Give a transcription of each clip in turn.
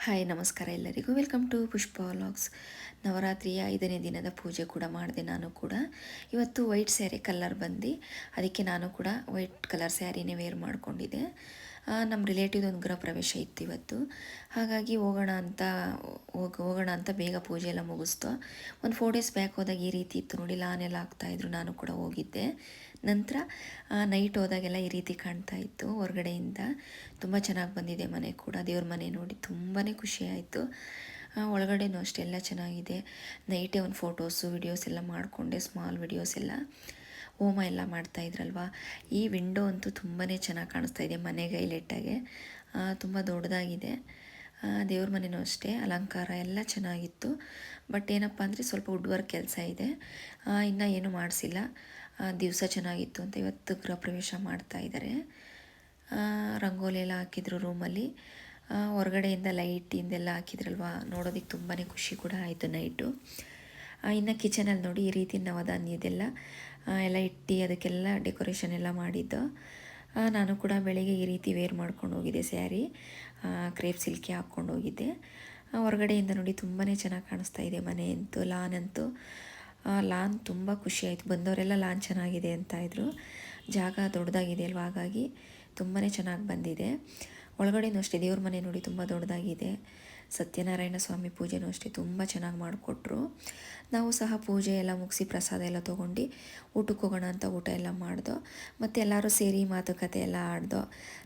Hi, ನಮಸ್ಕಾರ ಎಲ್ಲರಿಗೂ. Welcome to Pushpa vlogs ನವರಾತ್ರಿಯ ಐದನೇ ದಿನದ ಪೂಜೆ ಕೂಡ ಮಾಡಿದೆ ನಾನು ಕೂಡ. ಇವತ್ತು ವೈಟ್ ಸ್ಯಾರಿ ಕಲರ್ ಬಂದು. ಅದಕ್ಕೆ ನಾನು ಕೂಡ ವೈಟ್ ಕಲರ್ ಸ್ಯಾರಿನೇ ವೇರ್ ಮಾಡ್ಕೊಂಡಿದ್ದೆ. ನಮ್ಮ ರಿಲೇಟಿವ್ ಒಂದು ಗೃಹ ಪ್ರವೇಶ ಇತ್ತು ಇವತ್ತು. ಹಾಗಾಗಿ ಹೋಗೋಣ ಅಂತ, ಹೋಗ, ಹೋಗೋಣ ಅಂತ ಬೇಗ ಪೂಜೆ ಎಲ್ಲ ಮುಗಿಸ್ತು. ಒಂದು ಫೋರ್ ಡೇಸ್ ಬ್ಯಾಕ್ ಹೋದಾಗ ಈ ರೀತಿ ಇತ್ತು ನೋಡಿ ಲಾನೆಲ್ಲ ಆಗ್ತಾಯಿದ್ರು ನಾನು ಕೂಡ ಹೋಗಿದ್ದೆ. ನಂತರ ನೈಟ್ ಹೋದಾಗೆಲ್ಲ ಈ ರೀತಿ ಕಾಣ್ತಾ ಇತ್ತು ಹೊರಗಡೆಯಿಂದ. ತುಂಬ ಚೆನ್ನಾಗಿ ಬಂದಿದೆ ಮನೆ ಕೂಡ, ದೇವ್ರ ಮನೆ ನೋಡಿ ತುಂಬಾ ಖುಷಿಯಾಯಿತು ಒಳಗಡೆನೂ ಅಷ್ಟೆಲ್ಲ ಚೆನ್ನಾಗಿದೆ. ನೈಟೇ ಒಂದು ಫೋಟೋಸು ವಿಡಿಯೋಸ್ ಎಲ್ಲ ಮಾಡಿಕೊಂಡೆ ಸ್ಮಾಲ್ ವಿಡಿಯೋಸ್ ಎಲ್ಲ. ಹೋಮ ಎಲ್ಲ ಮಾಡ್ತಾ ಇದ್ರಲ್ವ? ಈ ವಿಂಡೋ ಅಂತೂ ತುಂಬಾ ಚೆನ್ನಾಗಿ ಕಾಣಿಸ್ತಾ ಇದೆ ಮನೆಗೆ ಹೈಲೈಟಾಗೆ. ತುಂಬ ದೊಡ್ಡದಾಗಿದೆ. ದೇವ್ರ ಮನೆಯೂ ಅಷ್ಟೇ, ಅಲಂಕಾರ ಎಲ್ಲ ಚೆನ್ನಾಗಿತ್ತು. ಬಟ್ ಏನಪ್ಪ ಅಂದರೆ ಸ್ವಲ್ಪ ವುಡ್ ವರ್ಕ್ ಕೆಲಸ ಇದೆ. ಇನ್ನು ಏನೂ ಮಾಡಿಸಿಲ್ಲ. ದಿವಸ ಚೆನ್ನಾಗಿತ್ತು ಅಂತ ಇವತ್ತು ಗೃಹ ಪ್ರವೇಶ ಮಾಡ್ತಾ ಇದ್ದಾರೆ ರಂಗೋಲಿ ಎಲ್ಲ ಹಾಕಿದ್ರು ರೂಮಲ್ಲಿ. ಹೊರಗಡೆಯಿಂದ ಲೈಟಿಂದೆಲ್ಲ ಹಾಕಿದ್ರಲ್ವ? ನೋಡೋದಕ್ಕೆ ತುಂಬಾ ಖುಷಿ ಕೂಡ ಆಯಿತು ನೈಟು. ಇನ್ನು ಕಿಚನಲ್ಲಿ ನೋಡಿ ಈ ರೀತಿ ನಾವು ಅದನ್ನು ಇದೆಲ್ಲ. ಎಲ್ಲ ಇಟ್ಟು ಅದಕ್ಕೆಲ್ಲ ಡೆಕೋರೇಷನ್ ಎಲ್ಲ ಮಾಡಿದ್ದು. ನಾನು ಕೂಡ ಬೆಳಿಗ್ಗೆ ಈ ರೀತಿ ವೇರ್ ಮಾಡ್ಕೊಂಡು ಹೋಗಿದ್ದೆ ಸ್ಯಾರಿ ಕ್ರೇಪ್ ಸಿಲ್ಕಿ ಹಾಕ್ಕೊಂಡು ಹೋಗಿದ್ದೆ. ಹೊರಗಡೆಯಿಂದ ನೋಡಿ ತುಂಬಾ ಚೆನ್ನಾಗಿ ಕಾಣಿಸ್ತಾ ಇದೆ ಮನೆ ಅಂತೂ ಲಾನ್ ಅಂತೂ. ಲಾನ್ ತುಂಬ ಖುಷಿ ಆಯಿತು. ಬಂದವರೆಲ್ಲ ಲಾನ್ ಚೆನ್ನಾಗಿದೆ ಅಂತ ಇದ್ದರು ಜಾಗ ದೊಡ್ಡದಾಗಿದೆ ಅಲ್ವಾ, ಹಾಗಾಗಿ ತುಂಬಾ ಚೆನ್ನಾಗಿ ಬಂದಿದೆ. ಒಳಗಡೆಯೂ ಅಷ್ಟೇ ದೇವ್ರ ಮನೆ ನೋಡಿ ತುಂಬ ದೊಡ್ಡದಾಗಿದೆ. ಸತ್ಯನಾರಾಯಣ ಸ್ವಾಮಿ ಪೂಜೆನೂ ಅಷ್ಟೇ ತುಂಬ ಚೆನ್ನಾಗಿ ಮಾಡಿಕೊಟ್ರು. ನಾವು ಸಹ ಪೂಜೆ ಎಲ್ಲ ಮುಗಿಸಿ ಪ್ರಸಾದ ಎಲ್ಲ ತೊಗೊಂಡು ಊಟಕ್ಕೆ ಹೋಗೋಣ ಅಂತ ಊಟ ಎಲ್ಲ ಮಾಡ್ದೋ, ಮತ್ತು ಎಲ್ಲರೂ ಸೇರಿ ಮಾತುಕತೆ ಎಲ್ಲ ಆಡ್ದೋ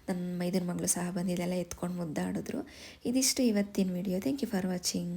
ನನ್ನ ಮೈದನ ಮಗಳು ಸಹ ಬಂದಿದ್ದೆಲ್ಲ ಎತ್ಕೊಂಡು ಮುದ್ದಾಡಿದ್ರು. ಇದಿಷ್ಟು ಇವತ್ತಿನ video thank you for watching